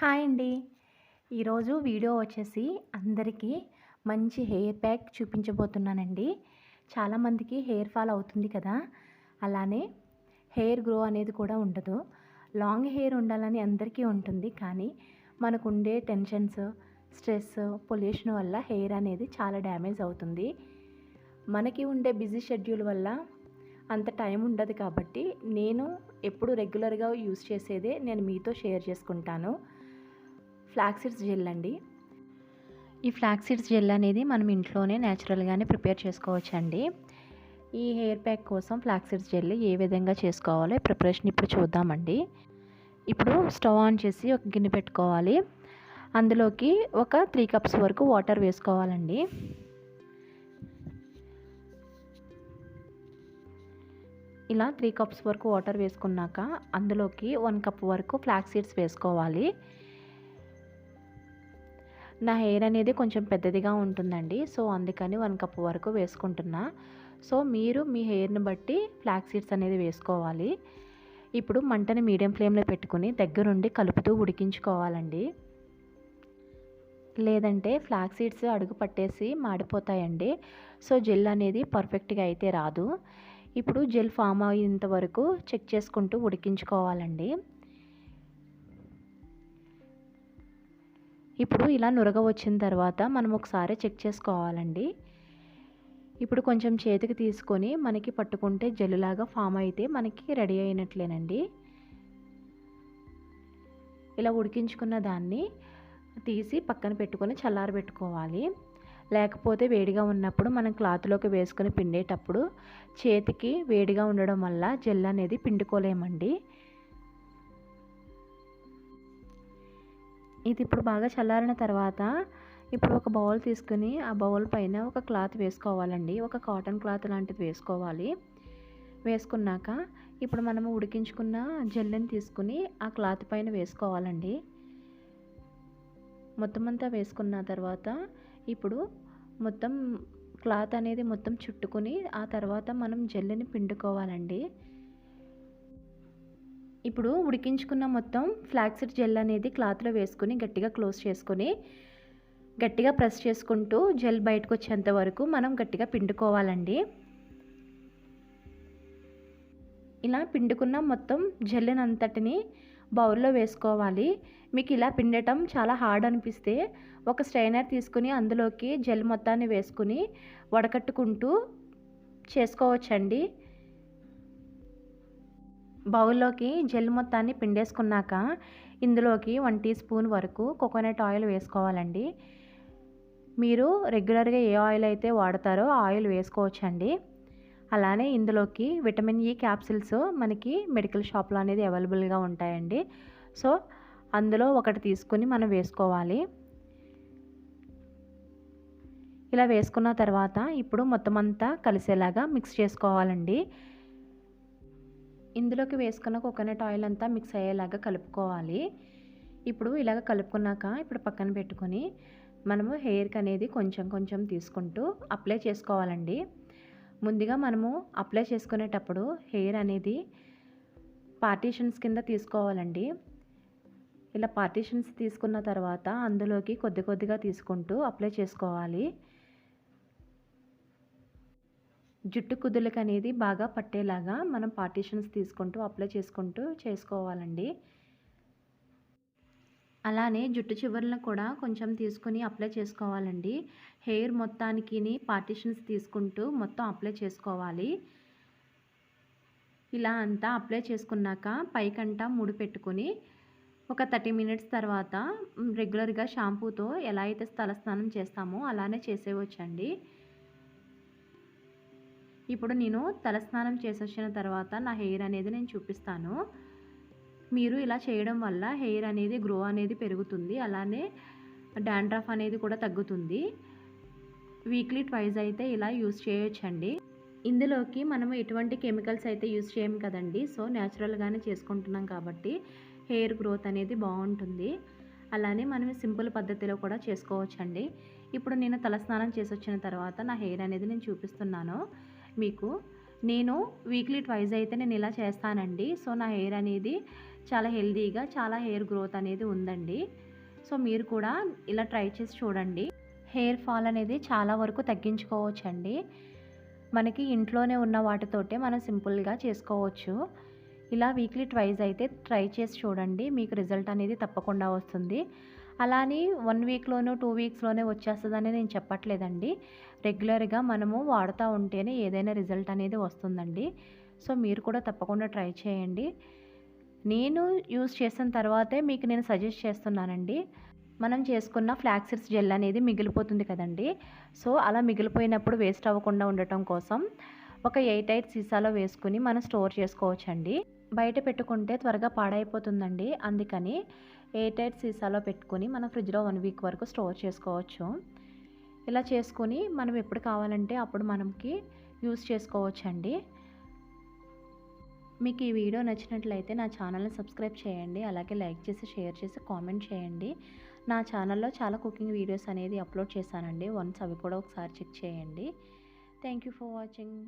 Hi అండి. ఈరోజు video వచ్చేసి అందరికీ మంచి హెయిర్ ప్యాక్ చూపించబోతున్నానండి. చాలామందికి హెయిర్ ఫాల్ అవుతుంది కదా. అలానే హెయిర్ గ్రో అనేది కూడా ఉండదు. లాంగ్ హెయిర్ ఉండాలని అందరికీ ఉంటుంది. కానీ మనకు ఉండే టెన్షన్స్ స్ట్రెస్ పొల్యూషన్ వల్ల హెయిర్ అనేది చాలా డ్యామేజ్ అవుతుంది. మనకి ఉండే బిజీ షెడ్యూల్ వల్ల అంత టైం ఉండదు కాబట్టి నేను ఎప్పుడు రెగ్యులర్గా యూస్ చేసేదే నేను మీతో షేర్ చేసుకుంటాను. ఫ్లాక్సీడ్స్ జెల్ అండి. ఈ ఫ్లాక్సీడ్స్ జెల్ అనేది మనం ఇంట్లోనే న్యాచురల్గానే ప్రిపేర్ చేసుకోవచ్చండి. ఈ హెయిర్ ప్యాక్ కోసం ఫ్లాక్సీడ్స్ జెల్ ఏ విధంగా చేసుకోవాలో ప్రిపరేషన్ ఇప్పుడు చూద్దామండి. ఇప్పుడు స్టవ్ ఆన్ చేసి ఒక గిన్నె పెట్టుకోవాలి. అందులోకి ఒక త్రీ కప్స్ వరకు వాటర్ వేసుకోవాలండి. ఇలా త్రీ కప్స్ వరకు వాటర్ వేసుకున్నాక అందులోకి వన్ కప్ వరకు ఫ్లాక్స్ సీడ్స్ వేసుకోవాలి. నా హెయిర్ అనేది కొంచెం పెద్దదిగా ఉంటుందండి. సో అందుకని వన్ కప్ వరకు వేసుకుంటున్నా. సో మీరు మీ హెయిర్ని బట్టి ఫ్లాక్స్ సీడ్స్ అనేది వేసుకోవాలి. ఇప్పుడు మంటని మీడియం ఫ్లేమ్లో పెట్టుకుని దగ్గరుండి కలుపుతూ ఉడికించుకోవాలండి. లేదంటే ఫ్లాక్ సీడ్స్ అడుగు పట్టేసి మాడిపోతాయండి. సో జెల్ అనేది పర్ఫెక్ట్గా అయితే రాదు. ఇప్పుడు జెల్ ఫామ్ అయ్యేంత వరకు చెక్ చేసుకుంటూ ఉడికించుకోవాలండి. ఇప్పుడు ఇలా నురగ వచ్చిన తర్వాత మనం ఒకసారి చెక్ చేసుకోవాలండి. ఇప్పుడు కొంచెం చేతికి తీసుకొని మనకి పట్టుకుంటే జల్లులాగా ఫామ్ అయితే మనకి రెడీ అయినట్లేనండి. ఇలా ఉడికించుకున్న దాన్ని తీసి పక్కన పెట్టుకొని చల్లారబెట్టుకోవాలి లేకపోతే వేడిగా ఉన్నప్పుడు మనం క్లాత్లోకి వేసుకొని పిండేటప్పుడు చేతికి వేడిగా ఉండడం వల్ల జెల్ అనేది పిండుకోలేమండి. ఇది ఇప్పుడు బాగా చల్లారిన తర్వాత ఇప్పుడు ఒక బౌల్ తీసుకుని ఆ బౌల్ పైన ఒక క్లాత్ వేసుకోవాలండి. ఒక కాటన్ క్లాత్ లాంటిది వేసుకోవాలి. వేసుకున్నాక ఇప్పుడు మనము ఉడికించుకున్న జల్లెని తీసుకుని ఆ క్లాత్ పైన వేసుకోవాలండి. మొత్తం అంతా వేసుకున్న తర్వాత ఇప్పుడు మొత్తం క్లాత్ అనేది మొత్తం చుట్టుకుని ఆ తర్వాత మనం జెల్లుని పిండుకోవాలండి. ఇప్పుడు ఉడికించుకున్న మొత్తం ఫ్లాక్సిడ్ జెల్ అనేది క్లాత్లో వేసుకుని గట్టిగా క్లోజ్ చేసుకొని గట్టిగా ప్రెస్ చేసుకుంటూ జెల్ బయటకు వచ్చేంత వరకు మనం గట్టిగా పిండుకోవాలండి. ఇలా పిండుకున్న మొత్తం జెల్లినంతటిని బౌల్లో వేసుకోవాలి. మీకు ఇలా పిండటం చాలా హార్డ్ అనిపిస్తే ఒక స్ట్రైనర్ తీసుకుని అందులోకి జెల్ మొత్తాన్ని వేసుకుని వడకట్టుకుంటూ చేసుకోవచ్చండి. బౌల్లోకి జెల్ మొత్తాన్ని పిండేసుకున్నాక ఇందులోకి వన్ టీ స్పూన్ వరకు కోకోనట్ ఆయిల్ వేసుకోవాలండి. మీరు రెగ్యులర్గా ఏ ఆయిల్ అయితే వాడతారో ఆ ఆయిల్ వేసుకోవచ్చండి. అలానే ఇందులోకి విటమిన్ ఈ క్యాప్సిల్స్ మనకి మెడికల్ షాప్లో అనేది అవైలబుల్గా ఉంటాయండి. సో అందులో ఒకటి తీసుకుని మనం వేసుకోవాలి. ఇలా వేసుకున్న తర్వాత ఇప్పుడు మొత్తం అంతా కలిసేలాగా మిక్స్ చేసుకోవాలండి. ఇందులోకి వేసుకున్న కోకోనట్ ఆయిల్ అంతా మిక్స్ అయ్యేలాగా కలుపుకోవాలి. ఇప్పుడు ఇలాగ కలుపుకున్నాక ఇప్పుడు పక్కన పెట్టుకొని మనము హెయిర్కి అనేది కొంచెం కొంచెం తీసుకుంటూ అప్లై చేసుకోవాలండి. ముందుగా మనము అప్లై చేసుకునేటప్పుడు హెయిర్ అనేది పార్టీషన్స్ కింద తీసుకోవాలండి. ఇలా పార్టీషన్స్ తీసుకున్న తర్వాత అందులోకి కొద్ది కొద్దిగా తీసుకుంటూ అప్లై చేసుకోవాలి. జుట్టు కుదులకు అనేది బాగా పట్టేలాగా మనం పార్టీషన్స్ తీసుకుంటూ అప్లై చేసుకుంటూ చేసుకోవాలండి. అలానే జుట్టు చివరలను కూడా కొంచెం తీసుకుని అప్లై చేసుకోవాలండి. హెయిర్ మొత్తానికి పార్టీషన్స్ తీసుకుంటూ మొత్తం అప్లై చేసుకోవాలి. ఇలా అంతా అప్లై చేసుకున్నాక పైకంటా ముడి పెట్టుకుని ఒక థర్టీ మినిట్స్ తర్వాత రెగ్యులర్గా షాంపూతో ఎలా అయితే తలస్నానం చేస్తామో అలానే చేసేవచ్చండి ఇప్పుడు నేను తలస్నానం చేసి వచ్చిన తర్వాత నా హెయిర్ అనేది నేను చూపిస్తాను. మీరు ఇలా చేయడం వల్ల హెయిర్ అనేది గ్రో అనేది పెరుగుతుంది. అలానే డాండ్రఫ్ అనేది కూడా తగ్గుతుంది. వీక్లీ ట్వైజ్ అయితే ఇలా యూస్ చేయొచ్చండి. ఇందులోకి మనము ఎటువంటి కెమికల్స్ అయితే యూస్ చేయము కదండి. సో న్యాచురల్గానే చేసుకుంటున్నాం కాబట్టి హెయిర్ గ్రోత్ అనేది బాగుంటుంది. అలానే మనం సింపుల్ పద్ధతిలో కూడా చేసుకోవచ్చండి. ఇప్పుడు నేను తలస్నానం చేసి వచ్చిన తర్వాత నా హెయిర్ అనేది నేను చూపిస్తున్నాను. మీకు. నేను వీక్లీ ట్వైజ్ అయితే నేను ఇలా చేస్తానండి. సో నా హెయిర్ అనేది చాలా హెల్తీగా చాలా హెయిర్ గ్రోత్ అనేది ఉందండి. సో మీరు కూడా ఇలా ట్రై చేసి చూడండి. హెయిర్ ఫాల్ అనేది చాలా వరకు తగ్గించుకోవచ్చండి. మనకి ఇంట్లోనే ఉన్న వాటితోటే మనం సింపుల్గా చేసుకోవచ్చు. ఇలా వీక్లీ ట్వైజ్ అయితే ట్రై చేసి చూడండి. మీకు రిజల్ట్ అనేది తప్పకుండా వస్తుంది. అలానే వన్ వీక్లోనూ టూ వీక్స్లోనే వచ్చేస్తుందని నేను చెప్పట్లేదండి. రెగ్యులర్గా మనము వాడుతూ ఉంటేనే ఏదైనా రిజల్ట్ అనేది వస్తుందండి. సో మీరు కూడా తప్పకుండా ట్రై చేయండి. నేను యూస్ చేసిన తర్వాతే మీకు నేను సజెస్ట్ చేస్తున్నానండి. మనం చేసుకున్న ఫ్లాక్సిడ్స్ జెల్ అనేది మిగిలిపోతుంది కదండి. సో అలా మిగిలిపోయినప్పుడు వేస్ట్ అవ్వకుండా ఉండటం కోసం ఒక ఎయిట్ ఎయిట్ సీసాలో వేసుకుని మనం స్టోర్ చేసుకోవచ్చండి. బయట పెట్టుకుంటే త్వరగా పాడైపోతుందండి. అందుకని ఎయిట్ ఎయిట్ సీసాలో పెట్టుకుని మనం ఫ్రిడ్జ్లో వన్ వీక్ వరకు స్టోర్ చేసుకోవచ్చు. ఇలా చేసుకుని మనం ఎప్పుడు కావాలంటే అప్పుడు మనకి యూస్ చేసుకోవచ్చండి. మీకు ఈ వీడియో నచ్చినట్లయితే నా ఛానల్ని సబ్స్క్రైబ్ చేయండి. అలాగే లైక్ చేసి షేర్ చేసి కామెంట్ చేయండి. నా ఛానల్లో చాలా కుకింగ్ వీడియోస్ అనేది అప్లోడ్ చేశానండి. వన్స్ అవి కూడా ఒకసారి చెక్ చేయండి. Thank you for watching.